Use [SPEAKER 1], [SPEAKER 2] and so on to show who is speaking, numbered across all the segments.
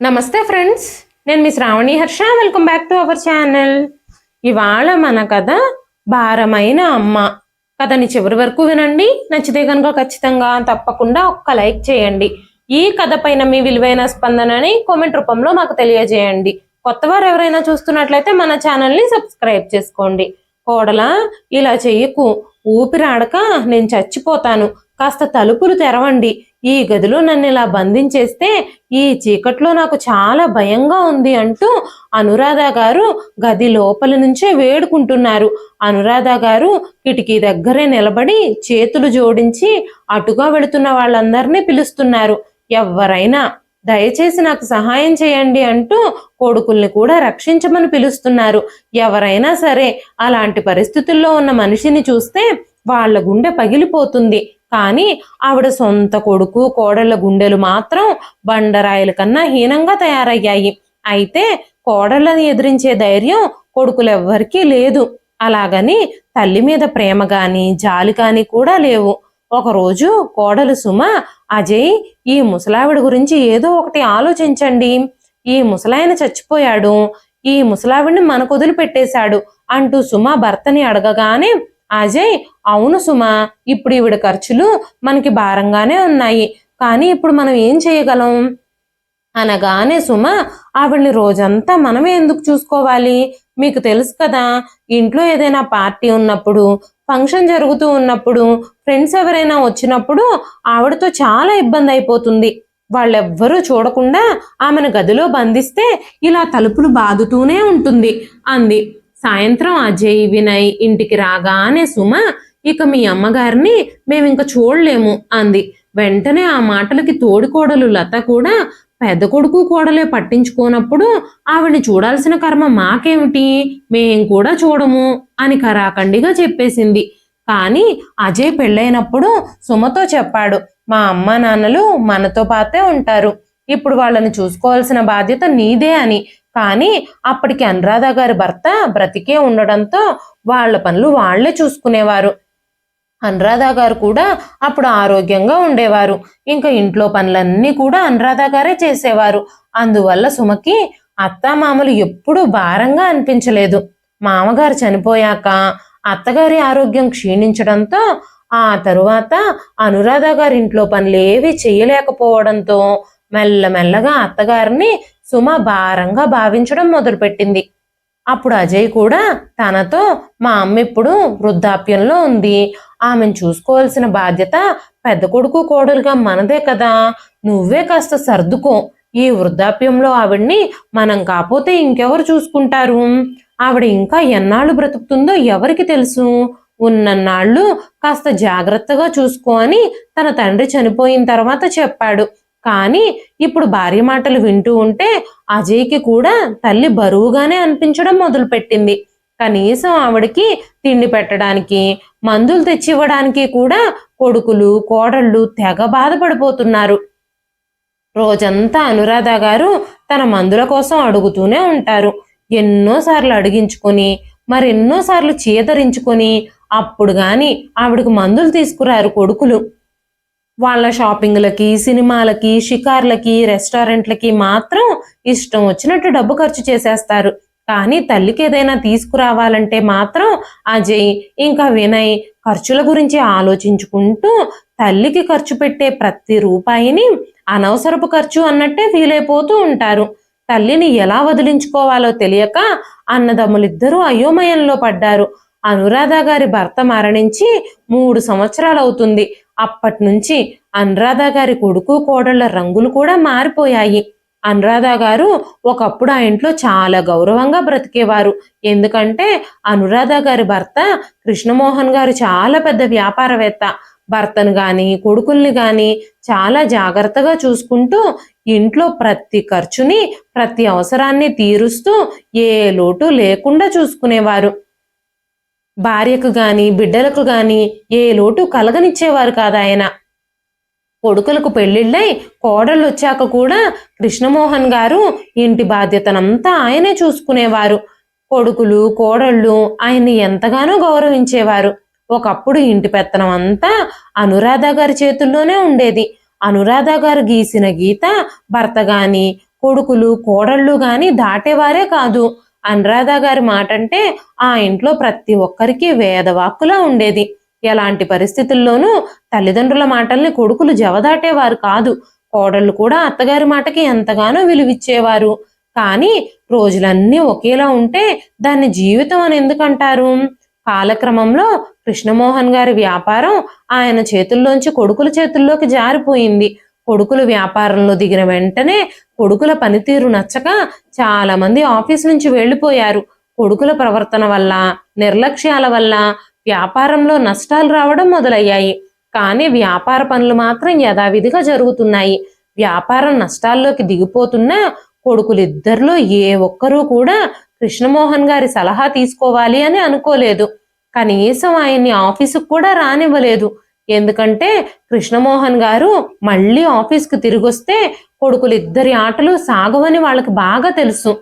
[SPEAKER 1] నమస్తే ఫ్రెండ్స్ నేను మీ Shravani Harsha. Welcome back to our channel ఇవాళ మన కథ భారమైన అమ్మ. కథని చివరి వరకు వినండి. నచ్చితే కనుక ఖచ్చితంగా తప్పకుండా ఒక్క లైక్ చేయండి. ఈ కథ పైన మీ విలువైన స్పందనని కామెంట్ రూపంలో మాకు తెలియజేయండి. కొత్తవారు ఎవరైనా చూస్తున్నట్లయితే మన ఛానల్ని సబ్స్క్రైబ్ చేసుకోండి. కోడలా ఇలా చెయ్యకు. ఊపిరాడక నేను చచ్చిపోతాను. కాస్త తలుపులు తెరవండి. ఈ గదిలో నన్ను ఇలా బంధించేస్తే ఈ చీకట్లో నాకు చాలా భయంగా ఉంది అంటూ అనురాధ గారు గది లోపల నుంచే వేడుకుంటున్నారు. అనురాధ గారు కిటికీ దగ్గరే నిలబడి చేతులు జోడించి అటుగా వెళుతున్న వాళ్ళందరినీ పిలుస్తున్నారు. ఎవరైనా దయచేసి నాకు సహాయం చేయండి అంటూ కొడుకుల్ని కూడా రక్షించమని పిలుస్తున్నారు. ఎవరైనా సరే అలాంటి పరిస్థితుల్లో ఉన్న మనిషిని చూస్తే వాళ్ళ గుండె పగిలిపోతుంది. కానీ ఆవిడ సొంత కొడుకు కోడళ్ళ గుండెలు మాత్రం బండరాయిల కన్నా హీనంగా తయారయ్యాయి. అయితే కోడళ్ళని ఎదిరించే ధైర్యం కొడుకులెవ్వరికీ లేదు. అలాగని తల్లి మీద ప్రేమ కానీ జాలి కానీ కూడా లేవు. ఒకరోజు కోడలు సుమ అజయ్ ఈ ముసలావిడ గురించి ఏదో ఒకటి ఆలోచించండి. ఈ ముసలాయన చచ్చిపోయాడు. ఈ ముసలావిడిని మనకు వదిలిపెట్టేశాడు అంటూ సుమ భర్తని అడగగానే అజయ్ అవును సుమా ఇప్పుడు ఈవిడ ఖర్చులు మనకి భారంగానే ఉన్నాయి. కానీ ఇప్పుడు మనం ఏం చేయగలం? అనగానే సుమ ఆవిడ్ని రోజంతా మనమే ఎందుకు చూసుకోవాలి? మీకు తెలుసు కదా ఇంట్లో ఏదైనా పార్టీ ఉన్నప్పుడు ఫంక్షన్ జరుగుతూ ఉన్నప్పుడు ఫ్రెండ్స్ ఎవరైనా వచ్చినప్పుడు ఆవిడతో చాలా ఇబ్బంది అయిపోతుంది. వాళ్ళెవ్వరూ చూడకుండా ఆమెను గదిలో బంధిస్తే ఇలా తలుపులు బాదుతూనే ఉంటుంది అంది. సాయంత్రం అజయ్ వినయ్ ఇంటికి రాగానే సుమ ఇక మీ అమ్మగారిని మేమింక చూడలేము అంది. వెంటనే ఆ మాటలకి తోడికోడలు లత కూడా పెద్ద కొడుకు కోడలే పట్టించుకోనప్పుడు ఆవిడ్ని చూడాల్సిన కర్మ మాకేమిటి? మేం కూడా చూడము అని కరాఖండిగా చెప్పేసింది. కానీ అజయ్ పెళ్ళైనప్పుడు సుమతో చెప్పాడు మా అమ్మ నాన్నలు మనతో పాతే ఉంటారు. ఇప్పుడు వాళ్ళని చూసుకోవాల్సిన బాధ్యత నీదే అని. కానీ అప్పటికి అనురాధ గారి భర్త బ్రతికే ఉండడంతో వాళ్ళ పనులు వాళ్ళే చూసుకునేవారు. అనురాధ గారు కూడా అప్పుడు ఆరోగ్యంగా ఉండేవారు. ఇంకా ఇంట్లో పనులన్నీ కూడా అనురాధ గారే చేసేవారు. అందువల్ల సుమకి అత్తామామలు ఎప్పుడూ భారంగా అనిపించలేదు. మామగారు చనిపోయాక అత్తగారి ఆరోగ్యం క్షీణించడంతో ఆ తరువాత అనురాధ గారి ఇంట్లో పనులేవి చేయలేకపోవడంతో మెల్లమెల్లగా అత్తగారిని సుమ భారంగా భావించడం మొదలుపెట్టింది. అప్పుడు అజయ్ కూడా తనతో మా అమ్మ ఇప్పుడు వృద్ధాప్యంలో ఉంది. ఆమెను చూసుకోవాల్సిన బాధ్యత పెద్ద కొడుకు కోడలుగా మనదే కదా. నువ్వే కాస్త సర్దుకో. ఈ వృద్ధాప్యంలో ఆవిడ్ని మనం కాకపోతే ఇంకెవరు చూసుకుంటారు? ఆవిడ ఇంకా ఎన్నాళ్ళు బ్రతుకుతుందో ఎవరికి తెలుసు? ఉన్నన్నాళ్ళు కాస్త జాగ్రత్తగా చూసుకో అని తన తండ్రి చనిపోయిన తర్వాత చెప్పాడు. కానీ ఇప్పుడు భార్య మాటలు వింటూ ఉంటే అజయ్కి కూడా తల్లి బరువుగానే అనిపించడం మొదలుపెట్టింది. కనీసం ఆవిడకి తిండి పెట్టడానికి మందులు తెచ్చివ్వడానికి కూడా కొడుకులు కోడళ్ళు తెగ బాధపడిపోతున్నారు. రోజంతా అనురాధ గారు తన మందుల కోసం అడుగుతూనే ఉంటారు. ఎన్నోసార్లు అడిగించుకొని మరెన్నోసార్లు చీదరించుకొని అప్పుడు గాని ఆవిడకు మందులు తీసుకురారు కొడుకులు. వాళ్ళ షాపింగ్లకి సినిమాలకి షికార్లకి రెస్టారెంట్లకి మాత్రం ఇష్టం వచ్చినట్టు డబ్బు ఖర్చు చేసేస్తారు. కానీ తల్లికి ఏదైనా తీసుకురావాలంటే మాత్రం అజయ్ ఇంకా వినయ్ ఖర్చుల గురించి ఆలోచించుకుంటూ తల్లికి ఖర్చు పెట్టే ప్రతి రూపాయిని అనవసరపు ఖర్చు అన్నట్టే ఫీల్ అయిపోతూ ఉంటారు. తల్లిని ఎలా వదిలించుకోవాలో తెలియక అన్నదమ్ములిద్దరూ అయోమయంలో పడ్డారు. అనురాధ గారి భర్త మరణించి మూడు సంవత్సరాలు అవుతుంది అప్పటి నుంచి అనురాధ గారి కొడుకు కోడళ్ళ రంగులు కూడా మారిపోయాయి. అనురాధ గారు ఒకప్పుడు ఆ ఇంట్లో చాలా గౌరవంగా బ్రతికేవారు. ఎందుకంటే అనురాధ గారి భర్త కృష్ణమోహన్ గారు చాలా పెద్ద వ్యాపారవేత్త. భర్తను గాని కొడుకుల్ని గాని చాలా జాగ్రత్తగా చూసుకుంటూ ఇంట్లో ప్రతి ఖర్చుని ప్రతి అవసరాన్ని తీరుస్తూ ఏ లోటు లేకుండా చూసుకునేవారు. భార్యకు గాని బిడ్డలకు గాని ఏ లోటు కలగనిచ్చేవారు కాదు ఆయన. కొడుకులకు పెళ్ళిళ్ళై కోడళ్ళు వచ్చాక కూడా కృష్ణమోహన్ గారు ఇంటి బాధ్యతనంతా ఆయనే చూసుకునేవారు. కొడుకులు కోడళ్ళు ఆయన్ని ఎంతగానో గౌరవించేవారు. ఒకప్పుడు ఇంటి పెత్తనం అంతా అనురాధ గారి చేతుల్లోనే ఉండేది. అనురాధ గారు గీసిన గీత భర్త గాని కొడుకులు కోడళ్ళు గాని దాటేవారే కాదు. అనురాధ గారి మాట అంటే ఆ ఇంట్లో ప్రతి ఒక్కరికి వేదవాక్కులా ఉండేది. ఎలాంటి పరిస్థితుల్లోనూ తల్లిదండ్రుల మాటల్ని కొడుకులు జవదాటేవారు కాదు. కోడళ్ళు కూడా అత్తగారి మాటకి ఎంతగానో విలువిచ్చేవారు. కానీ రోజులన్నీ ఒకేలా ఉంటే దాన్ని జీవితం అని ఎందుకంటారు? కాలక్రమంలో కృష్ణమోహన్ గారి వ్యాపారం ఆయన చేతుల్లోంచి కొడుకుల చేతుల్లోకి జారిపోయింది. కొడుకులు వ్యాపారంలో దిగిన వెంటనే కొడుకుల పనితీరు నచ్చక చాలా మంది ఆఫీస్ నుంచి వెళ్ళిపోయారు. కొడుకుల ప్రవర్తన వల్ల నిర్లక్ష్యాల వల్ల వ్యాపారంలో నష్టాలు రావడం మొదలయ్యాయి. కానీ వ్యాపార పనులు మాత్రం యథావిధిగా జరుగుతున్నాయి. వ్యాపారం నష్టాల్లోకి దిగిపోతున్నా కొడుకులిద్దరిలో ఏ ఒక్కరూ కూడా కృష్ణమోహన్ గారి సలహా తీసుకోవాలి అని అనుకోలేదు. కనీసం ఆయన్ని ఆఫీసుకు కూడా రానివ్వలేదు. ఎందుకంటే కృష్ణమోహన్ గారు మళ్ళీ ఆఫీస్కి తిరిగొస్తే కొడుకులిద్దరి ఆటలు సాగవని వాళ్ళకి బాగా తెలుసు.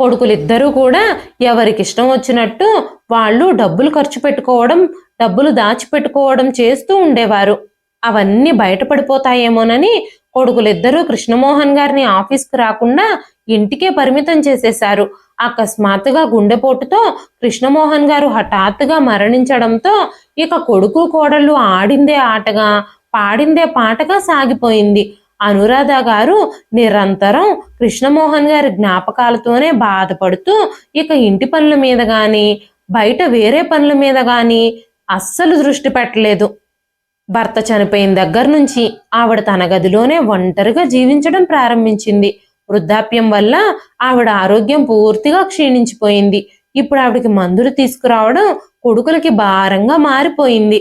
[SPEAKER 1] కొడుకులిద్దరూ కూడా ఎవరికి ఇష్టం వచ్చినట్టు వాళ్ళు డబ్బులు ఖర్చు పెట్టుకోవడం డబ్బులు దాచిపెట్టుకోవడం చేస్తూ ఉండేవారు. అవన్నీ బయటపడిపోతాయేమోనని కొడుకులిద్దరూ కృష్ణమోహన్ గారిని ఆఫీస్కి రాకుండా ఇంటికే పరిమితం చేసేశారు. అకస్మాత్తుగా గుండెపోటుతో కృష్ణమోహన్ గారు హఠాత్తుగా మరణించడంతో ఇక కొడుకు కోడళ్ళు ఆడిందే ఆటగా పాడిందే పాటగా సాగిపోయింది. అనురాధ గారు నిరంతరం కృష్ణమోహన్ గారి జ్ఞాపకాలతోనే బాధపడుతూ ఇక ఇంటి పనుల మీద గాని బయట వేరే పనుల మీద గాని అస్సలు దృష్టి పెట్టలేదు. భర్త చనిపోయిన దగ్గర నుంచి ఆవిడ తన గదిలోనే ఒంటరిగా జీవించడం ప్రారంభించింది. వృద్ధాప్యం వల్ల ఆవిడ ఆరోగ్యం పూర్తిగా క్షీణించిపోయింది. ఇప్పుడు ఆవిడకి మందులు తీసుకురావడం కొడుకులకి భారంగా మారిపోయింది.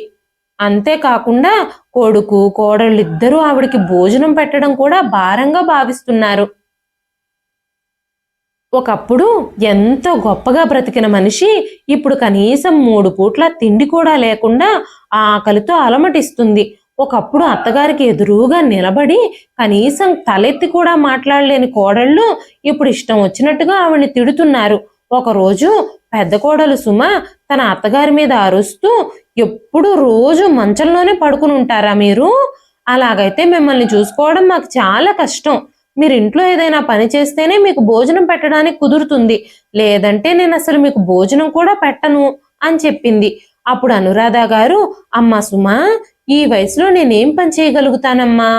[SPEAKER 1] అంతేకాకుండా కొడుకు కోడళ్ళిద్దరూ ఆవిడకి భోజనం పెట్టడం కూడా భారంగా భావిస్తున్నారు. ఒకప్పుడు ఎంతో గొప్పగా బ్రతికిన మనిషి ఇప్పుడు కనీసం మూడు పూట్ల తిండి కూడా లేకుండా ఆకలితో అలమటిస్తుంది. ఒకప్పుడు అత్తగారికి ఎదురుగా నిలబడి కనీసం తలెత్తి కూడా మాట్లాడలేని కోడళ్ళు ఇప్పుడు ఇష్టం వచ్చినట్టుగా ఆవిడని తిడుతున్నారు. ఒకరోజు పెద్ద కోడలు సుమ తన అత్తగారి మీద అరుస్తూ ఎప్పుడు రోజు మంచంలోనే పడుకుని ఉంటారా మీరు? అలాగైతే మిమ్మల్ని చూసుకోవడం మాకు చాలా కష్టం. మీరు ఇంట్లో ఏదైనా పని చేస్తేనే మీకు భోజనం పెట్టడానికి కుదురుతుంది. లేదంటే నేను అసలు మీకు భోజనం కూడా పెట్టను అని చెప్పింది. అప్పుడు అనురాధ గారు అమ్మ సుమా ఈ వయసులో నేనేం పని చేయగలుగుతానమ్మా?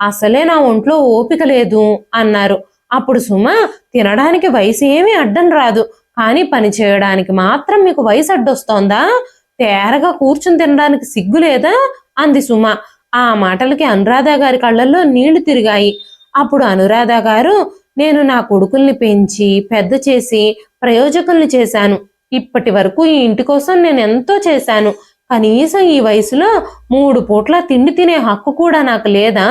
[SPEAKER 1] అసలే నా ఒంట్లో ఓపిక లేదు అన్నారు. అప్పుడు సుమ తినడానికి వయసు ఏమీ అడ్డం రాదు. కానీ పని చేయడానికి మాత్రం మీకు వయసు అడ్డొస్తోందా? తేరగా కూర్చుని తినడానికి సిగ్గు లేదా? అంది సుమ. ఆ మాటలకి అనురాధ గారి కళ్ళల్లో నీళ్ళు తిరిగాయి. అప్పుడు అనురాధ గారు నేను నా కొడుకుల్ని పెంచి పెద్ద చేసి ప్రయోజకుల్ని చేశాను. ఇప్పటి వరకు ఈ ఇంటి కోసం నేను ఎంతో చేశాను. కనీసం ఈ వయసులో మూడు పూట్ల తిండి తినే హక్కు కూడా నాకు లేదా?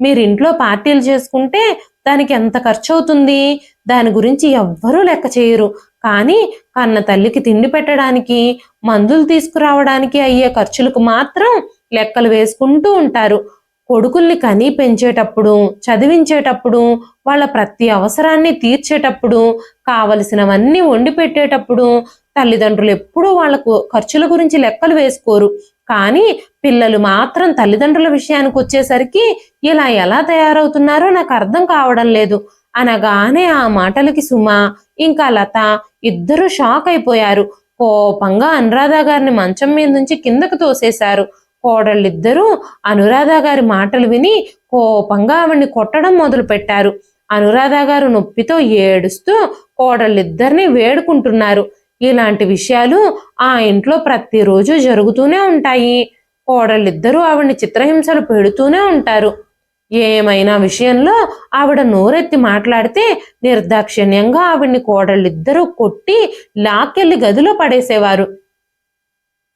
[SPEAKER 1] మీరు ఇంట్లో పార్టీలు చేసుకుంటే దానికి ఎంత ఖర్చు అవుతుంది దాని గురించి ఎవ్వరూ లెక్క చేయరు. కానీ కన్న తల్లికి తిండి పెట్టడానికి మందులు తీసుకురావడానికి అయ్యే ఖర్చులకు మాత్రం లెక్కలు వేసుకుంటూ ఉంటారు. కొడుకుల్ని కని పెంచేటప్పుడు చదివించేటప్పుడు వాళ్ళ ప్రతి అవసరాన్ని తీర్చేటప్పుడు కావలసినవన్నీ వండి పెట్టేటప్పుడు తల్లిదండ్రులు ఎప్పుడూ వాళ్ళకు ఖర్చుల గురించి లెక్కలు వేసుకోరు. కానీ పిల్లలు మాత్రం తల్లిదండ్రుల విషయానికి వచ్చేసరికి ఇలా ఎలా తయారవుతున్నారో నాకు అర్థం కావడం లేదు. అనగానే ఆ మాటలకి సుమ ఇంకా లత ఇద్దరు షాక్ అయిపోయారు. కోపంగా అనురాధ గారిని మంచం మీద నుంచి కిందకు తోసేశారు. కోడళ్ళిద్దరూ అనురాధ గారి మాటలు విని కోపంగా ఆవిడ్ని కొట్టడం మొదలు పెట్టారు అనురాధ గారు నొప్పితో ఏడుస్తూ కోడళ్ళిద్దరిని వేడుకుంటున్నారు. ఇలాంటి విషయాలు ఆ ఇంట్లో ప్రతిరోజు జరుగుతూనే ఉంటాయి. కోడళ్ళిద్దరూ ఆవిడ్ని చిత్రహింసలు పెడుతూనే ఉంటారు. ఏమైనా విషయంలో ఆవిడ నోరెత్తి మాట్లాడితే నిర్దాక్షిణ్యంగా ఆవిడ్ని కోడళ్ళిద్దరూ కొట్టి లాక్కెళ్ళి గదిలో పడేసేవారు.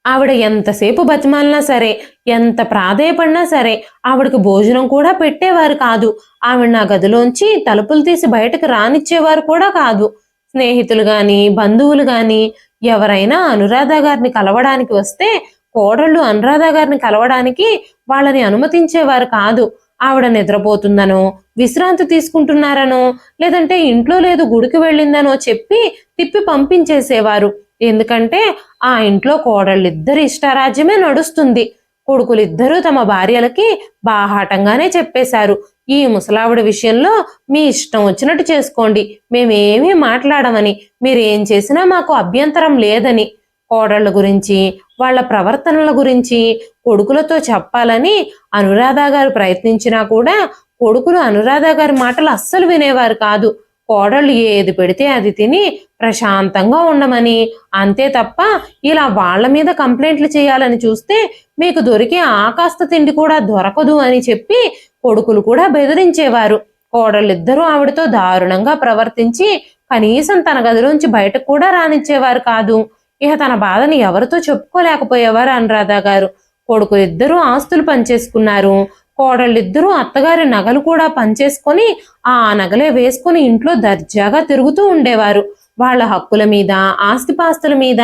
[SPEAKER 1] ఆవిడ ఎంతసేపు బతిమాలినా సరే ఎంత ప్రాధేయపడినా సరే ఆవిడకి భోజనం కూడా పెట్టేవారు కాదు. ఆవిడ నా గదిలోంచి తలుపులు తీసి బయటకు రానిచ్చేవారు కూడా కాదు. స్నేహితులు గాని బంధువులు గాని ఎవరైనా అనురాధ గారిని కలవడానికి వస్తే కోడళ్ళు అనురాధ గారిని కలవడానికి వాళ్ళని అనుమతించేవారు కాదు. ఆవిడ నిద్రపోతుందనో విశ్రాంతి తీసుకుంటున్నారనో లేదంటే ఇంట్లో లేదు గుడికి వెళ్ళిందనో చెప్పి తిప్పి పంపించేసేవారు. ఎందుకంటే ఆ ఇంట్లో కోడళ్ళిద్దరి ఇష్టారాజ్యమే నడుస్తుంది. కొడుకులిద్దరూ తమ భార్యలకి బాహాటంగానే చెప్పేశారు. ఈ ముసలావిడ విషయంలో మీ ఇష్టం వచ్చినట్టు చేసుకోండి. మేమేమీ మాట్లాడమని మీరేం చేసినా మాకు అభ్యంతరం లేదని కోడళ్ళ గురించి వాళ్ళ ప్రవర్తనల గురించి కొడుకులతో చెప్పాలని అనురాధ గారు ప్రయత్నించినా కూడా కొడుకులు అనురాధ గారి మాటలు అస్సలు వినేవారు కాదు. కోడళ్ళు ఏది పెడితే అది తిని ప్రశాంతంగా ఉండమని. అంతే తప్ప ఇలా వాళ్ళ మీద కంప్లైంట్లు చేయాలని చూస్తే మీకు దొరికే ఆకాస్త తిండి కూడా దొరకదు అని చెప్పి కొడుకులు కూడా బెదిరించేవారు. కోడళ్ళిద్దరూ ఆవిడతో దారుణంగా ప్రవర్తించి కనీసం తన గదిలోంచి బయటకు కూడా రానిచ్చేవారు కాదు. ఇక తన బాధని ఎవరితో చెప్పుకోలేకపోయేవారు అనురాధ గారు. కొడుకు ఇద్దరూ ఆస్తులు పంచేసుకున్నారు. కోడళ్ళిద్దరూ అత్తగారి నగలు కూడా పంచేసుకొని ఆ నగలే వేసుకొని ఇంట్లో దర్జాగా తిరుగుతూ ఉండేవారు. వాళ్ళ హక్కుల మీద ఆస్తిపాస్తుల మీద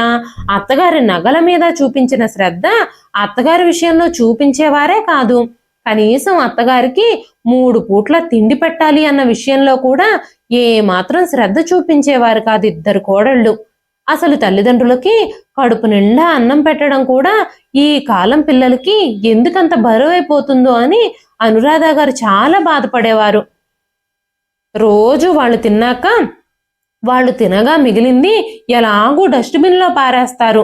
[SPEAKER 1] అత్తగారి నగల మీద చూపించిన శ్రద్ధ అత్తగారి విషయంలో చూపించేవారే కాదు. కనీసం అత్తగారికి మూడు పూట్ల తిండి పెట్టాలి అన్న విషయంలో కూడా ఏమాత్రం శ్రద్ధ చూపించేవారు కాదు ఇద్దరు కోడళ్ళు. అసలు తల్లిదండ్రులకి కడుపు నిండా అన్నం పెట్టడం కూడా ఈ కాలం పిల్లలకి ఎందుకంత బరువైపోతుందో అని అనురాధ గారు చాలా బాధపడేవారు. రోజు వాళ్ళు తిన్నాక వాళ్ళు తినగా మిగిలింది ఎలాగూ డస్ట్బిన్లో పారేస్తారు.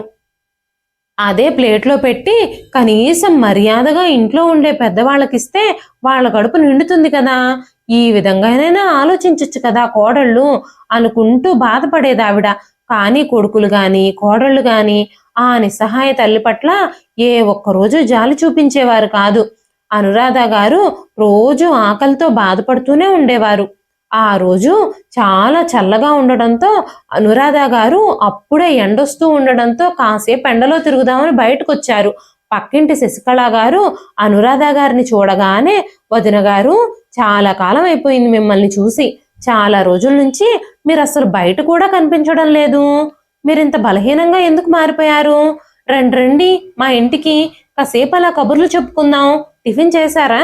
[SPEAKER 1] అదే ప్లేట్లో పెట్టి కనీసం మర్యాదగా ఇంట్లో ఉండే పెద్దవాళ్ళకిస్తే వాళ్ళ కడుపు నిండుతుంది కదా. ఈ విధంగానైనా ఆలోచించవచ్చు కదా కోడళ్ళు అనుకుంటూ బాధపడేది ఆవిడ. కానీ కొడుకులు గాని కోడళ్ళు గాని ఆ నిస్సహాయ తల్లి పట్ల ఏ ఒక్కరోజు జాలి చూపించేవారు కాదు. అనురాధ గారు రోజు ఆకలితో బాధపడుతూనే ఉండేవారు. ఆ రోజు చాలా చల్లగా ఉండడంతో అనురాధ గారు అప్పుడే ఎండొస్తూ ఉండడంతో కాసేపు ఎండలో తిరుగుదామని బయటకు వచ్చారు పక్కింటి శశికళ గారు అనురాధ గారిని చూడగానే వదిన గారు చాలా కాలం అయిపోయింది మిమ్మల్ని చూసి. చాలా రోజుల నుంచి మీరు అసలు బయట కూడా కనిపించడం లేదు. మీరు ఇంత బలహీనంగా ఎందుకు మారిపోయారు? రండి రండి మా ఇంటికి. కాసేపు అలా కబుర్లు చెప్పుకుందాం. టిఫిన్ చేశారా?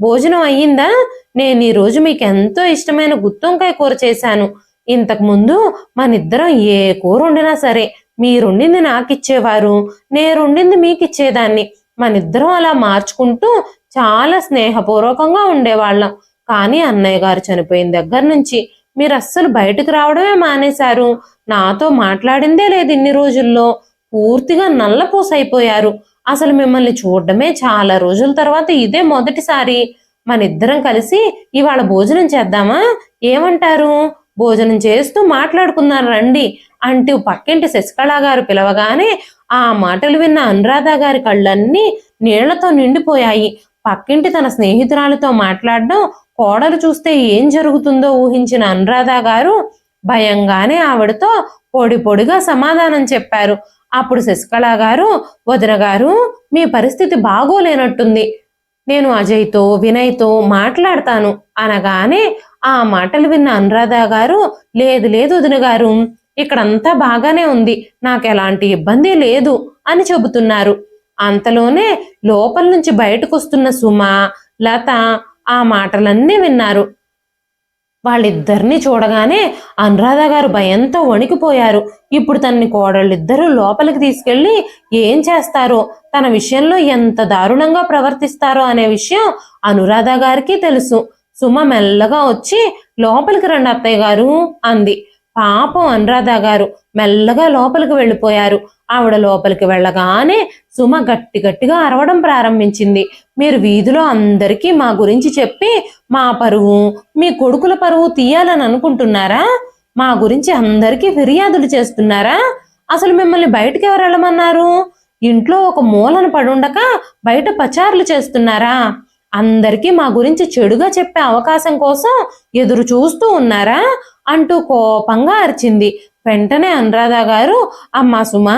[SPEAKER 1] భోజనం అయ్యిందా? నేను ఈ రోజు మీకు ఎంతో ఇష్టమైన గుత్తొంకాయ కూర చేశాను. ఇంతకు ముందు మనిద్దరం ఏ కూర వండినా సరే మీరుండింది నాకు ఇచ్చేవారు నేనుండింది మీకు ఇచ్చేదాన్ని మనిద్దరం అలా మార్చుకుంటూ చాలా స్నేహపూర్వకంగా ఉండేవాళ్ళం. కానీ అన్నయ్య గారు చనిపోయిన దగ్గర నుంచి మీరు అస్సలు బయటకు రావడమే మానేశారు. నాతో మాట్లాడిందే లేదు ఇన్ని రోజుల్లో. పూర్తిగా నల్లపూసైపోయారు. అసలు మిమ్మల్ని చూడడమే చాలా రోజుల తర్వాత ఇదే మొదటిసారి మన ఇద్దరం కలిసి ఇవాళ భోజనం చేద్దామా? ఏమంటారు? భోజనం చేస్తూ మాట్లాడుకున్నారు రండి అంటూ పక్కింటి శశికళ గారు పిలవగానే ఆ మాటలు విన్న అనురాధ గారి కళ్ళన్నీ నీళ్ళతో నిండిపోయాయి. పక్కింటి తన స్నేహితురాలతో మాట్లాడడం కోడలు చూస్తే ఏం జరుగుతుందో ఊహించిన అనురాధ గారు భయంగానే ఆవిడతో పొడి పొడిగా సమాధానం చెప్పారు. అప్పుడు శశికళ గారు వదిన గారు మీ పరిస్థితి బాగోలేనట్టుంది. నేను అజయ్తో వినయ్తో మాట్లాడతాను అనగానే ఆ మాటలు విన్న అనురాధ గారు లేదు లేదు వదిన గారు ఇక్కడంతా బాగానే ఉంది నాకు ఎలాంటి ఇబ్బంది లేదు అని చెబుతున్నారు. అంతలోనే లోపల నుంచి బయటకు వస్తున్న సుమ లత ఆ మాటలన్నీ విన్నారు. వాళ్ళిద్దరిని చూడగానే అనురాధ గారు భయంతో వణికిపోయారు. ఇప్పుడు తనని కోడళ్ళిద్దరూ లోపలికి తీసుకెళ్ళి ఏం చేస్తారో తన విషయంలో ఎంత దారుణంగా ప్రవర్తిస్తారో అనే విషయం అనురాధ గారికి తెలుసు. సుమ మెల్లగా వచ్చి లోపలికి రండి అత్తయ్య గారు అంది. పాపం అనురాధ గారు మెల్లగా లోపలికి వెళ్ళిపోయారు. ఆవిడ లోపలికి వెళ్ళగానే సుమ గట్టి గట్టిగా అరవడం ప్రారంభించింది. మీరు వీధిలో అందరికీ మా గురించి చెప్పి మా పరువు మీ కొడుకుల పరువు తీయాలని అనుకుంటున్నారా? మా గురించి అందరికీ ఫిర్యాదులు చేస్తున్నారా? అసలు మిమ్మల్ని బయటికి ఎవరు వెళ్ళమన్నారు? ఇంట్లో ఒక మూలన పడుండక బయట పచారులు చేస్తున్నారా? అందరికీ మా గురించి చెడుగా చెప్పే అవకాశం కోసం ఎదురు చూస్తూ ఉన్నారా? అంటూ కోపంగా అరిచింది. వెంటనే అనురాధ గారు అమ్మా సుమా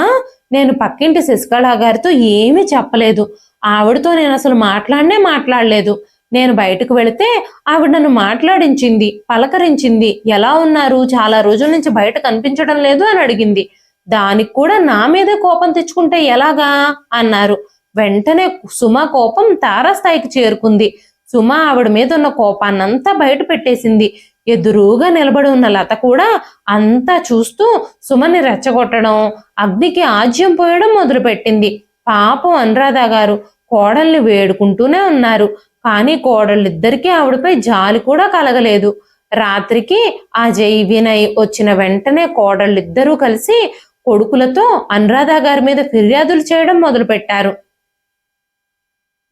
[SPEAKER 1] నేను పక్కింటి శశికళ గారితో ఏమీ చెప్పలేదు. ఆవిడతో నేను అసలు మాట్లాడనే మాట్లాడలేదు. నేను బయటకు వెళితే ఆవిడ నన్ను మాట్లాడించింది పలకరించింది. ఎలా ఉన్నారు? చాలా రోజుల నుంచి బయట కనిపించడం లేదు అని అడిగింది. దానికి కూడా నా మీదే కోపం తెచ్చుకుంటే ఎలాగా? అన్నారు. వెంటనే సుమ కోపం తారాస్థాయికి చేరుకుంది. సుమ ఆవిడ మీద ఉన్న కోపాన్నంతా బయట పెట్టేసింది. ఎదురుగా నిలబడి ఉన్న లత కూడా అంతా చూస్తూ సుమని రెచ్చగొట్టడం అగ్నికి ఆజ్యం పోయడం మొదలుపెట్టింది. పాపం అనురాధ గారు కోడల్ని వేడుకుంటూనే ఉన్నారు. కానీ కోడళ్ళిద్దరికీ ఆవిడపై జాలి కూడా కలగలేదు. రాత్రికి ఆ జై వినయ్ వచ్చిన వెంటనే కోడళ్ళిద్దరూ కలిసి కొడుకులతో అనురాధ గారి మీద ఫిర్యాదులు చేయడం మొదలుపెట్టారు.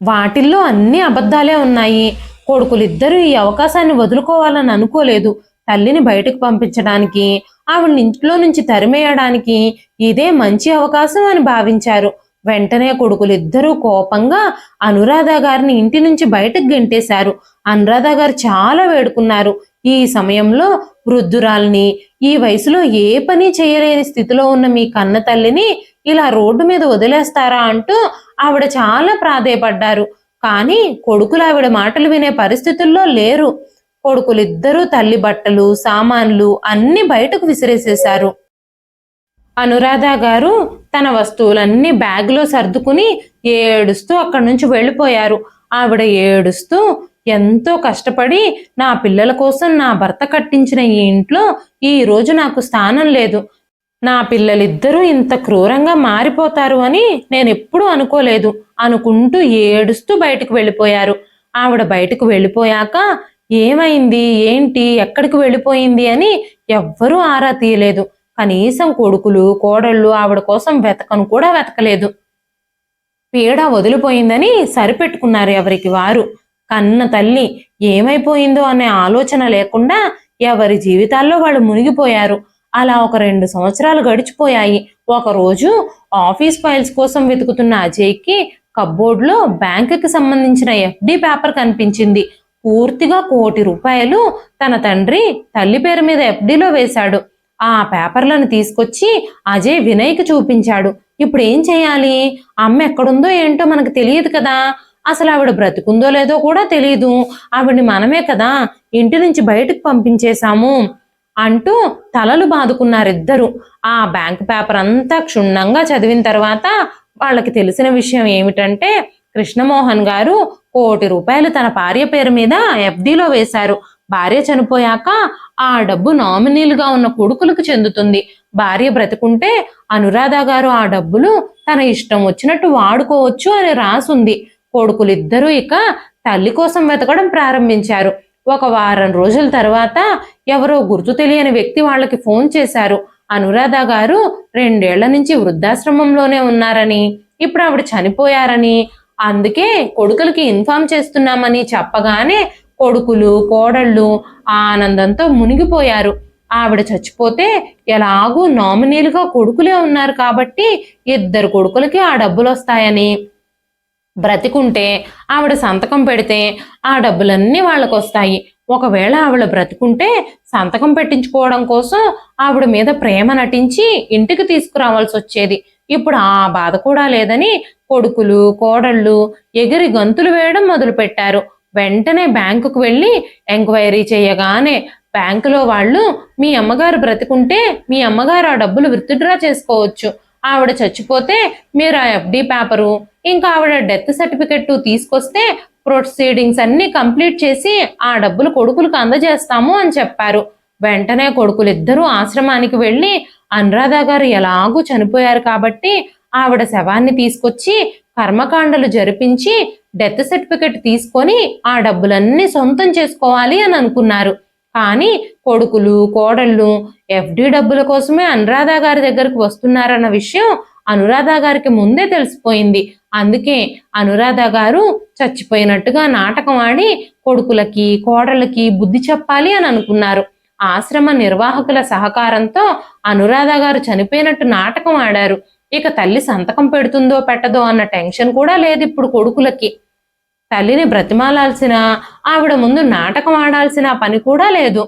[SPEAKER 1] వాటిల్లో అన్ని అబద్ధాలే ఉన్నాయి. కొడుకులిద్దరూ ఈ అవకాశాన్ని వదులుకోవాలని అనుకోలేదు. తల్లిని బయటకు పంపించడానికి ఆవిడ ఇంట్లో నుంచి తరిమేయడానికి ఇదే మంచి అవకాశం అని భావించారు. వెంటనే కొడుకులిద్దరూ కోపంగా అనురాధ గారిని ఇంటి నుంచి బయటకు గెంటేశారు. అనురాధ గారు చాలా వేడుకున్నారు. ఈ సమయంలో వృద్ధురాల్ని ఈ వయసులో ఏ పని చేయలేని స్థితిలో ఉన్న మీ కన్న తల్లిని ఇలా రోడ్డు మీద వదిలేస్తారా అంటూ ఆవిడ చాలా ప్రాధేయపడ్డారు. కానీ కొడుకులు ఆవిడ మాటలు వినే పరిస్థితుల్లో లేరు. కొడుకులిద్దరూ తల్లి బట్టలు సామాన్లు అన్ని బయటకు విసిరేసేశారు. అనురాధ గారు తన వస్తువులన్నీ బ్యాగ్లో సర్దుకుని ఏడుస్తూ అక్కడి నుంచి వెళ్ళిపోయారు. ఆవిడ ఏడుస్తూ ఎంతో కష్టపడి నా పిల్లల కోసం నా భర్త కట్టించిన ఈ ఇంట్లో ఈ రోజు నాకు స్థానం లేదు. నా పిల్లలిద్దరూ ఇంత క్రూరంగా మారిపోతారు అని నేను ఎప్పుడూ అనుకోలేదు. అనుకుంటూ ఏడుస్తూ బయటకు వెళ్ళిపోయారు. ఆవిడ బయటకు వెళ్ళిపోయాక ఏమైంది? ఏంటి? ఎక్కడికి వెళ్ళిపోయింది? అని ఎవ్వరూ ఆరా తీయలేదు. కనీసం కొడుకులు కోడళ్ళు ఆవిడ కోసం వెతకను కూడా వెతకలేదు. పీడ వదిలిపోయిందని సరిపెట్టుకున్నారు ఎవరికి వారు. కన్న తల్లి ఏమైపోయిందో అనే ఆలోచన లేకుండా ఎవరి జీవితాల్లో వాళ్ళు మునిగిపోయారు. అలా ఒక రెండు సంవత్సరాలు గడిచిపోయాయి. ఒకరోజు ఆఫీస్ ఫైల్స్ కోసం వెతుకుతున్న అజయ్కి కబ్బోర్డ్లో బ్యాంకుకి సంబంధించిన ఎఫ్డి పేపర్ కనిపించింది. పూర్తిగా కోటి రూపాయలు తన తండ్రి తల్లి పేరు మీద ఎఫ్డిలో వేశాడు. ఆ పేపర్లను తీసుకొచ్చి అజయ్ వినయ్కి చూపించాడు. ఇప్పుడు ఏం చేయాలి? అమ్మ ఎక్కడుందో ఏంటో మనకు తెలియదు కదా. అసలు ఆవిడ బ్రతుకుందో లేదో కూడా తెలియదు ఆవిడ్ని మనమే కదా ఇంటి నుంచి బయటకు పంపించేశాము. అంటూ తలలు బాదుకున్నారిద్దరు. ఆ బ్యాంక్ పేపర్ అంతా క్షుణ్ణంగా చదివిన తర్వాత వాళ్ళకి తెలిసిన విషయం ఏమిటంటే కృష్ణమోహన్ గారు కోటి రూపాయలు తన భార్య పేరు మీద ఎఫ్డీలో వేశారు. భార్య చనిపోయాక ఆ డబ్బు నామినీలుగా ఉన్న కొడుకులకు చెందుతుంది. భార్య బ్రతుకుంటే అనురాధ గారు ఆ డబ్బులు తన ఇష్టం వచ్చినట్టు వాడుకోవచ్చు అని రాసుంది. కొడుకులిద్దరూ ఇక తల్లి కోసం వెతకడం ప్రారంభించారు. ఒక వారం రోజుల తర్వాత ఎవరో గుర్తు తెలియని వ్యక్తి వాళ్ళకి ఫోన్ చేశారు. అనురాధ గారు రెండేళ్ళ నుంచి వృద్ధాశ్రమంలోనే ఉన్నారని ఇప్పుడు ఆవిడ చనిపోయారని అందుకే కొడుకులకి ఇన్ఫామ్ చేస్తున్నామని చెప్పగానే కొడుకులు కోడళ్ళు ఆనందంతో మునిగిపోయారు. ఆవిడ చచ్చిపోతే ఎలాగూ నామినీలుగా కొడుకులే ఉన్నారు కాబట్టి ఇద్దరు కొడుకులకి ఆ డబ్బులు వస్తాయని బ్రతికుంటే ఆవిడ సంతకం పెడితే ఆ డబ్బులన్నీ వాళ్ళకు వస్తాయి ఒకవేళ ఆవిడ బ్రతుకుంటే సంతకం పెట్టించుకోవడం కోసం ఆవిడ మీద ప్రేమ నటించి ఇంటికి తీసుకురావాల్సి వచ్చేది. ఇప్పుడు ఆ బాధ కూడా లేదని కొడుకులు కోడళ్ళు ఎగిరి గంతులు వేయడం మొదలుపెట్టారు. వెంటనే బ్యాంకుకు వెళ్ళి ఎంక్వైరీ చేయగానే బ్యాంకులో వాళ్ళు మీ అమ్మగారు బ్రతికుంటే మీ అమ్మగారు ఆ డబ్బులు విత్డ్రా చేసుకోవచ్చు. ఆవిడ చచ్చిపోతే మీరు ఆ ఎఫ్డి పేపరు ఇంకా ఆవిడ డెత్ సర్టిఫికెట్ తీసుకొస్తే ప్రొసీడింగ్స్ అన్ని కంప్లీట్ చేసి ఆ డబ్బులు కొడుకులకు అందజేస్తాము అని చెప్పారు. వెంటనే కొడుకులిద్దరూ ఆశ్రమానికి వెళ్ళి అనురాధ గారు ఎలాగూ చనిపోయారు కాబట్టి ఆవిడ శవాన్ని తీసుకొచ్చి కర్మకాండలు జరిపించి డెత్ సర్టిఫికెట్ తీసుకొని ఆ డబ్బులన్నీ సొంతం చేసుకోవాలి అని అనుకున్నారు. కానీ కొడుకులు కోడళ్ళు ఎఫ్డి డబ్బుల కోసమే అనురాధ గారి దగ్గరకు వస్తున్నారన్న విషయం అనురాధ గారికి ముందే తెలిసిపోయింది. అందుకే అనురాధ గారు చచ్చిపోయినట్టుగా నాటకం ఆడి కొడుకులకి కోడళ్ళకి బుద్ధి చెప్పాలి అని అనుకున్నారు. ఆశ్రమ నిర్వాహకుల సహకారంతో అనురాధ గారు చనిపోయినట్టు నాటకం ఆడారు. ఇక తల్లి సంతకం పెడుతుందో పెట్టదో అన్న టెన్షన్ కూడా లేదు ఇప్పుడు కొడుకులకి. తల్లిని బ్రతిమాలాల్సిన ఆవిడ ముందు నాటకం ఆడాల్సిన పని కూడా లేదు.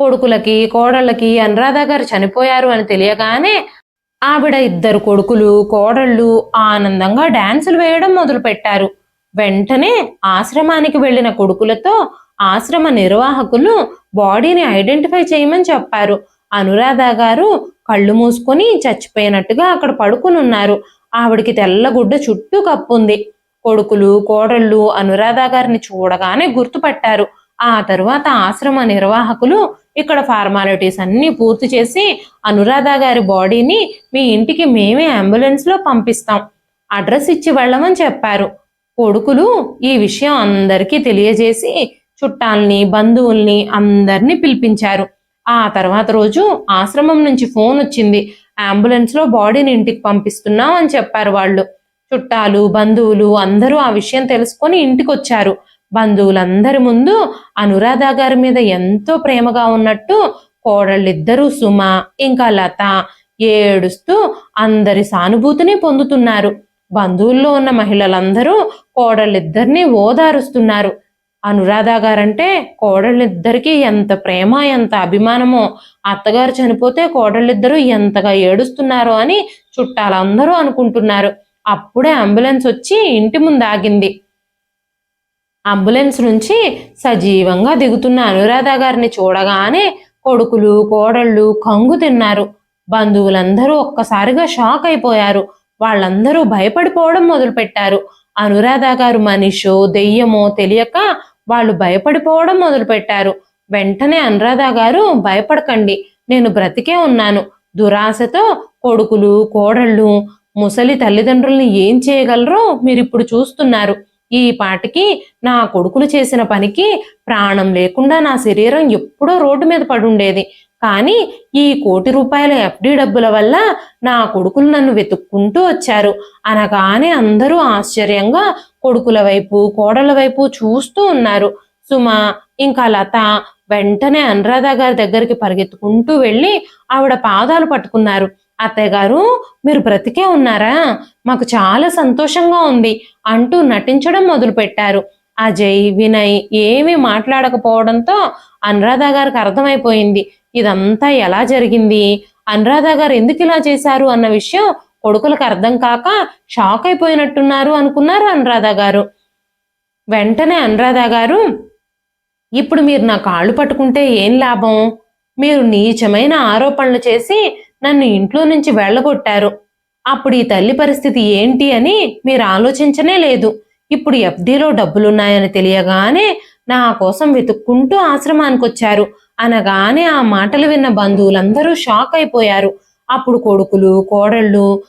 [SPEAKER 1] కొడుకులకి కోడళ్ళకి అనురాధ గారు చనిపోయారు అని తెలియగానే ఆవిడ ఇద్దరు కొడుకులు కోడళ్ళు ఆనందంగా డాన్సులు వేయడం మొదలుపెట్టారు. వెంటనే ఆశ్రమానికి వెళ్ళిన కొడుకులతో ఆశ్రమ నిర్వాహకులు బాడీని ఐడెంటిఫై చేయమని చెప్పారు. అనురాధ గారు కళ్ళు మూసుకొని చచ్చిపోయినట్టుగా అక్కడ పడుకునున్నారు ఆవిడికి తెల్లగుడ్డ చుట్టూ కప్పుంది. కొడుకులు కోడళ్ళు అనురాధ గారిని చూడగానే గుర్తుపట్టారు. ఆ తరువాత ఆశ్రమ నిర్వాహకులు ఇక్కడ ఫార్మాలిటీస్ అన్ని పూర్తి చేసి అనురాధ గారి బాడీని మీ ఇంటికి మేమే అంబులెన్స్లో పంపిస్తాం. అడ్రస్ ఇచ్చి వెళ్ళమని చెప్పారు. కొడుకులు ఈ విషయం అందరికీ తెలియజేసి చుట్టాల్ని బంధువుల్ని అందరినీ పిలిపించారు. ఆ తర్వాత రోజు ఆశ్రమం నుంచి ఫోన్ వచ్చింది. అంబులెన్స్లో బాడీని ఇంటికి పంపిస్తున్నాం అని చెప్పారు వాళ్ళు. చుట్టాలు బంధువులు అందరూ ఆ విషయం తెలుసుకొని ఇంటికి వచ్చారు బంధువులందరి ముందు అనురాధ గారి మీద ఎంతో ప్రేమగా ఉన్నట్టు కోడళ్ళిద్దరూ సుమ ఇంకా లత ఏడుస్తూ అందరి సానుభూతిని పొందుతున్నారు. బంధువుల్లో ఉన్న మహిళలందరూ కోడళ్ళిద్దరినీ ఓదారుస్తున్నారు. అనురాధ గారంటే కోడళ్ళిద్దరికీ ఎంత ప్రేమ ఎంత అభిమానమో అత్తగారు చనిపోతే కోడళ్ళిద్దరూ ఎంతగా ఏడుస్తున్నారో అని చుట్టాలందరూ అనుకుంటున్నారు. అప్పుడే అంబులెన్స్ వచ్చి ఇంటి ముందు ఆగింది. అంబులెన్స్ నుంచి సజీవంగా దిగుతున్న అనురాధ గారిని చూడగానే కొడుకులు కోడళ్ళు కంగు తిన్నారు. బంధువులందరూ ఒక్కసారిగా షాక్ అయిపోయారు. వాళ్ళందరూ భయపడిపోవడం మొదలుపెట్టారు. అనురాధ గారు మనిషో దెయ్యమో తెలియక వాళ్ళు భయపడిపోవడం మొదలుపెట్టారు. వెంటనే అనురాధ గారు భయపడకండి నేను బ్రతికే ఉన్నాను. దురాశతో కొడుకులు కోడళ్ళు ముసలి తల్లిదండ్రుల్ని ఏం చేయగలరో మీరిప్పుడు చూస్తున్నారు. ఈ పాటికి నా కొడుకులు చేసిన పనికి ప్రాణం లేకుండా నా శరీరం ఎప్పుడో రోడ్డు మీద పడుండేది. కానీ ఈ కోటి రూపాయల ఎఫ్డి డబ్బుల వల్ల నా కొడుకులు నన్ను వెతుక్కుంటూ వచ్చారు. అనగానే అందరూ ఆశ్చర్యంగా కొడుకుల వైపు కోడల వైపు చూస్తూ ఉన్నారు. సుమ ఇంకా లత వెంటనే అనురాధ గారి దగ్గరికి పరిగెత్తుకుంటూ వెళ్ళి ఆవిడ పాదాలు పట్టుకున్నారు. అత్తయ్య గారు మీరు బ్రతికే ఉన్నారా? మాకు చాలా సంతోషంగా ఉంది అంటూ నటించడం మొదలుపెట్టారు. అజయ్ వినయ్ ఏమీ మాట్లాడకపోవడంతో అనురాధ గారికి అర్థమైపోయింది. ఇదంతా ఎలా జరిగింది? అనురాధ గారు ఎందుకు ఇలా చేశారు అన్న విషయం కొడుకులకు అర్థం కాక షాక్ అయిపోయినట్టున్నారు అనుకున్నారు అనురాధ గారు. వెంటనే అనురాధ గారు ఇప్పుడు మీరు నా కాళ్ళు పట్టుకుంటే ఏం లాభం? మీరు నీచమైన ఆరోపణలు చేసి నన్ను ఇంట్లో నుంచి వెళ్ళగొట్టారు. అప్పుడు ఈ తల్లి పరిస్థితి ఏంటి అని మీరు ఆలోచించనే లేదు. ఇప్పుడు ఎఫ్డీలో డబ్బులున్నాయని తెలియగానే నా కోసం వెతుక్కుంటూ ఆశ్రమానికి వచ్చారు అనగానే ఆ మాటలు విన్న బంధువులందరూ షాక్ అయిపోయారు. అప్పుడు కొడుకులు కోడళ్ళు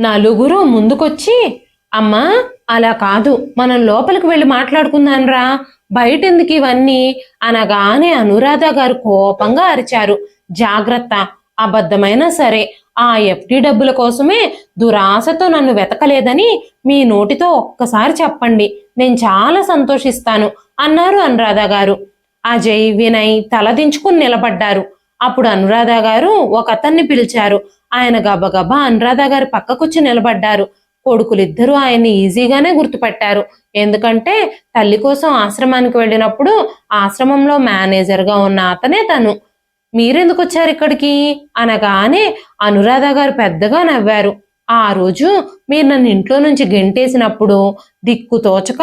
[SPEAKER 1] నలుగురు ముందుకొచ్చి అమ్మా అలా కాదు. మనం లోపలికి వెళ్ళి మాట్లాడుకుందాన్రా బయట ఎందుకు ఇవన్నీ? అనగానే అనురాధ గారు కోపంగా అరిచారు. జాగ్రత్త. అబద్ధమైనా సరే ఆ ఎఫ్డి డబ్బుల కోసమే దురాశతో నన్ను వెతకలేదని మీ నోటితో ఒక్కసారి చెప్పండి. నేను చాలా సంతోషిస్తాను అన్నారు అనురాధ గారు. అజయ్ వినయ్ తలదించుకుని నిలబడ్డారు. అప్పుడు అనురాధ గారు ఒక అతన్ని పిలిచారు. ఆయన గబగబా అనురాధ గారి పక్కకొచ్చి నిలబడ్డారు. కొడుకులిద్దరూ ఆయన్ని ఈజీగానే గుర్తుపట్టారు. ఎందుకంటే తల్లి కోసం ఆశ్రమానికి వెళ్ళినప్పుడు ఆశ్రమంలో మేనేజర్గా ఉన్న అతనే తను. మీరెందుకు వచ్చారు ఇక్కడికి? అనగానే అనురాధ గారు పెద్దగా నవ్వారు. ఆ రోజు మీరు నన్ను ఇంట్లో నుంచి గెంటేసినప్పుడు దిక్కు తోచక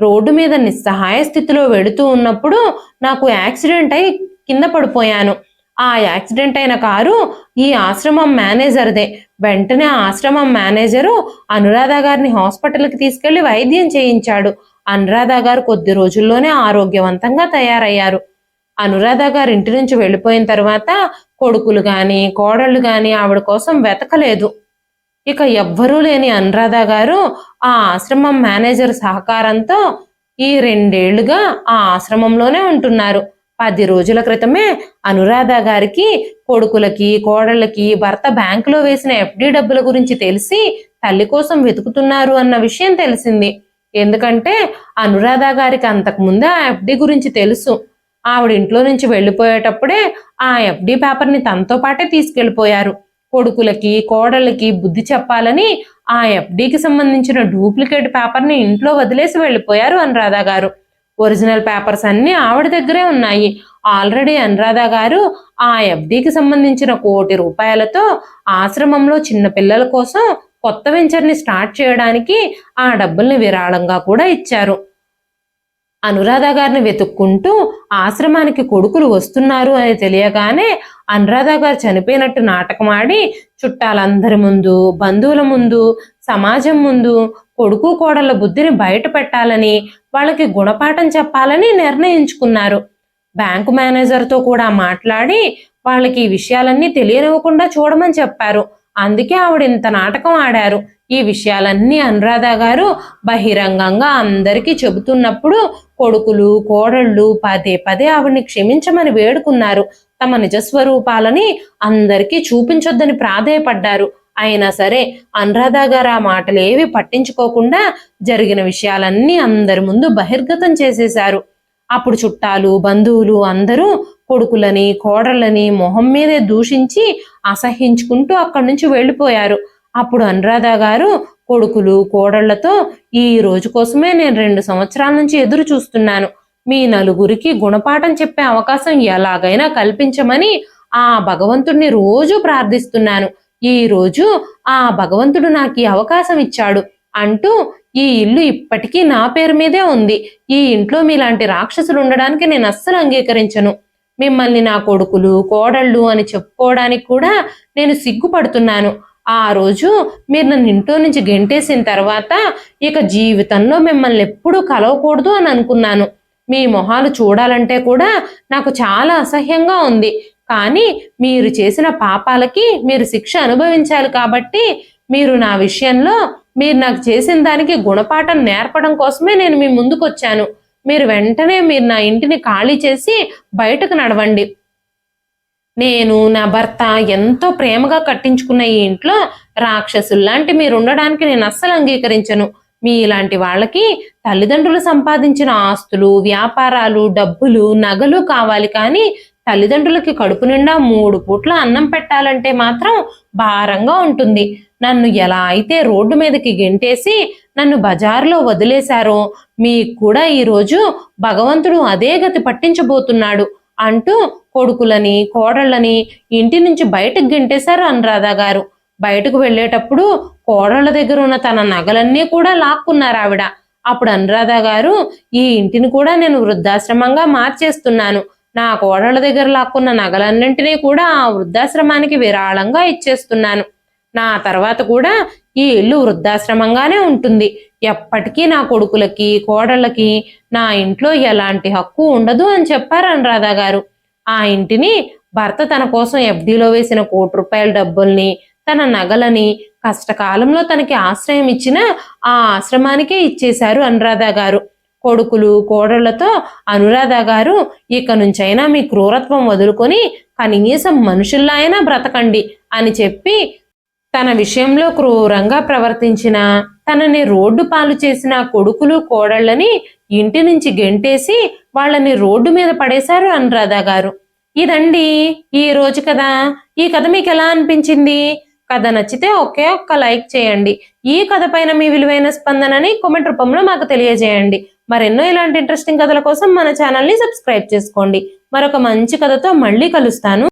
[SPEAKER 1] రోడ్డు మీద నిస్సహాయ స్థితిలో వెళుతూ ఉన్నప్పుడు నాకు యాక్సిడెంట్ అయి కింద పడిపోయాను. ఆ యాక్సిడెంట్ అయిన కారు ఈ ఆశ్రమం మేనేజర్దే. వెంటనే ఆశ్రమం మేనేజరు అనురాధ గారిని హాస్పిటల్కి తీసుకెళ్ళి వైద్యం చేయించాడు. అనురాధ గారు కొద్ది రోజుల్లోనే ఆరోగ్యవంతంగా తయారయ్యారు. అనురాధ గారు ఇంటి నుంచి వెళ్ళిపోయిన తర్వాత కొడుకులు కానీ కోడళ్ళు కానీ ఆవిడ కోసం వెతకలేదు. ఇక ఎవ్వరూ లేని అనురాధ గారు ఆ ఆశ్రమం మేనేజర్ సహకారంతో ఈ రెండేళ్ళుగా ఆ ఆశ్రమంలోనే ఉంటున్నారు. పది రోజుల క్రితమే అనురాధ గారికి కొడుకులకి కోడళ్ళకి భర్త బ్యాంకులో వేసిన ఎఫ్డి డబ్బుల గురించి తెలిసి తల్లి కోసం వెతుకుతున్నారు అన్న విషయం తెలిసింది. ఎందుకంటే అనురాధ గారికి అంతకుముందే ఆ ఎఫ్డి గురించి తెలుసు. ఆవిడ ఇంట్లో నుంచి వెళ్ళిపోయేటప్పుడే ఆ ఎఫ్డి పేపర్ని తనతో పాటే తీసుకెళ్ళిపోయారు. కొడుకులకి కోడళ్ళకి బుద్ధి చెప్పాలని ఆ ఎఫ్డికి సంబంధించిన డూప్లికేట్ పేపర్ని ఇంట్లో వదిలేసి వెళ్ళిపోయారు అనురాధ గారు. ఒరిజినల్ పేపర్స్ అన్ని ఆవిడ దగ్గరే ఉన్నాయి. ఆల్రెడీ అనురాధ గారు ఆ ఎఫ్డికి సంబంధించిన కోటి రూపాయలతో ఆశ్రమంలో చిన్న పిల్లల కోసం కొత్త వెంచర్ని స్టార్ట్ చేయడానికి ఆ డబ్బుల్ని విరాళంగా కూడా ఇచ్చారు. అనురాధ గారిని వెతుక్కుంటూ ఆశ్రమానికి కొడుకులు వస్తున్నారు అని తెలియగానే అనురాధ గారు చనిపోయినట్టు నాటకమాడి చుట్టాలందరి ముందు బంధువుల ముందు సమాజం ముందు కొడుకు కోడళ్ళ బుద్ధిని బయట పెట్టాలని వాళ్ళకి గుణపాఠం చెప్పాలని నిర్ణయించుకున్నారు. బ్యాంకు మేనేజర్తో కూడా మాట్లాడి వాళ్ళకి ఈ విషయాలన్నీ తెలియనివ్వకుండా చూడమని చెప్పారు. అందుకే ఆవిడ ఇంత నాటకం ఆడారు. ఈ విషయాలన్నీ అనురాధ గారు బహిరంగంగా అందరికీ చెబుతున్నప్పుడు కొడుకులు కోడళ్ళు పదే పదే ఆవిడ్ని క్షమించమని వేడుకున్నారు. తమ నిజస్వరూపాలని అందరికీ చూపించొద్దని ప్రాధేయపడ్డారు. అయినా సరే అనురాధ గారు ఆ మాటలేవి పట్టించుకోకుండా జరిగిన విషయాలన్నీ అందరి ముందు బహిర్గతం చేసేశారు. అప్పుడు చుట్టాలు బంధువులు అందరూ కొడుకులని కోడళ్ళని మొహం మీదే దూషించి అసహించుకుంటూ అక్కడి నుంచి వెళ్ళిపోయారు. అప్పుడు అనురాధ గారు కొడుకులు కోడళ్ళతో ఈ రోజు కోసమే నేను రెండు సంవత్సరాల నుంచి ఎదురు చూస్తున్నాను. మీ నలుగురికి గుణపాఠం చెప్పే అవకాశం ఎలాగైనా కల్పించమని ఆ భగవంతుడిని రోజు ప్రార్థిస్తున్నాను. ఈ రోజు ఆ భగవంతుడు నాకు ఈ అవకాశం ఇచ్చాడు అంటూ ఈ ఇల్లు ఇప్పటికీ నా పేరు మీదే ఉంది. ఈ ఇంట్లో మీలాంటి రాక్షసులు ఉండడానికి నేను అస్సలు అంగీకరించను. మిమ్మల్ని నా కొడుకులు కోడళ్ళు అని చెప్పుకోవడానికి కూడా నేను సిగ్గుపడుతున్నాను. ఆ రోజు మీరు నన్ను ఇంట్లో నుంచి గెంటేసిన తర్వాత ఇక జీవితంలో మిమ్మల్ని ఎప్పుడూ కలవకూడదు అని అనుకున్నాను. మీ మొహాలు చూడాలంటే కూడా నాకు చాలా అసహ్యంగా ఉంది. కానీ మీరు చేసిన పాపాలకి మీరు శిక్ష అనుభవించాలి కాబట్టి మీరు నా విషయంలో మీరు నాకు చేసిన దానికి గుణపాఠం నేర్పడం కోసమే నేను మీ ముందుకు వచ్చాను మీరు వెంటనే మీరు నా ఇంటిని ఖాళీ చేసి బయటకు నడవండి. నేను నా భర్త ఎంతో ప్రేమగా కట్టించుకున్న ఈ ఇంట్లో రాక్షసుల్లాంటి మీరు ఉండడానికి నేను అస్సలు అంగీకరించను. మీ ఇలాంటి వాళ్ళకి తల్లిదండ్రులు సంపాదించిన ఆస్తులు వ్యాపారాలు డబ్బులు నగలు కావాలి కానీ తల్లిదండ్రులకి కడుపు నిండా మూడు పూట్ల అన్నం పెట్టాలంటే మాత్రం భారంగా ఉంటుంది. నన్ను ఎలా అయితే రోడ్డు మీదకి గెంటేసి నన్ను బజారులో వదిలేశారో మీకు కూడా ఈరోజు భగవంతుడు అదే గతి పట్టించబోతున్నాడు అంటూ కొడుకులని కోడళ్ళని ఇంటి నుంచి బయటకు గెంటేశారు అనురాధ గారు. బయటకు వెళ్ళేటప్పుడు కోడళ్ళ దగ్గర ఉన్న తన నగలన్నీ కూడా లాక్కున్నారు ఆవిడ. అప్పుడు అనురాధ గారు ఈ ఇంటిని కూడా నేను వృద్ధాశ్రమంగా మార్చేస్తున్నాను. నా కోడళ్ళ దగ్గర లాక్కున్న నగలన్నింటినీ కూడా ఆ వృద్ధాశ్రమానికి విరాళంగా ఇచ్చేస్తున్నాను. నా తర్వాత కూడా ఈ ఇల్లు వృద్ధాశ్రమంగానే ఉంటుంది. ఎప్పటికీ నా కొడుకులకి కోడళ్ళకి నా ఇంట్లో ఎలాంటి హక్కు ఉండదు అని చెప్పారు అనురాధ గారు. ఆ ఇంటిని భర్త తన కోసం ఎఫ్డీలో వేసిన కోటి రూపాయల డబ్బుల్ని తన నగలని కష్టకాలంలో తనకి ఆశ్రయం ఇచ్చిన ఆ ఆశ్రమానికే ఇచ్చేశారు అనురాధ గారు. కొడుకులు కోడళ్ళతో అనురాధ గారు ఇక నుంచైనా మీ క్రూరత్వం వదులుకొని కనీసం మనుషుల్లా అయినా బ్రతకండి అని చెప్పి తన విషయంలో క్రూరంగా ప్రవర్తించిన తనని రోడ్డు పాలు చేసిన కొడుకులు కోడళ్ళని ఇంటి నుంచి గెంటేసి వాళ్ళని రోడ్డు మీద పడేశారు అనురాధ గారు. ఇదండి ఈ రోజు కదా ఈ కథ మీకు ఎలా అనిపించింది? కథ నచ్చితే ఒకే ఒక్క లైక్ చేయండి. ఈ కథ పైన మీ విలువైన స్పందనని కామెంట్ రూపంలో మాకు తెలియజేయండి. మరెన్నో ఇలాంటి ఇంట్రెస్టింగ్ కథల కోసం మన ఛానల్ని సబ్స్క్రైబ్ చేసుకోండి. మరొక మంచి కథతో మళ్ళీ కలుస్తాను.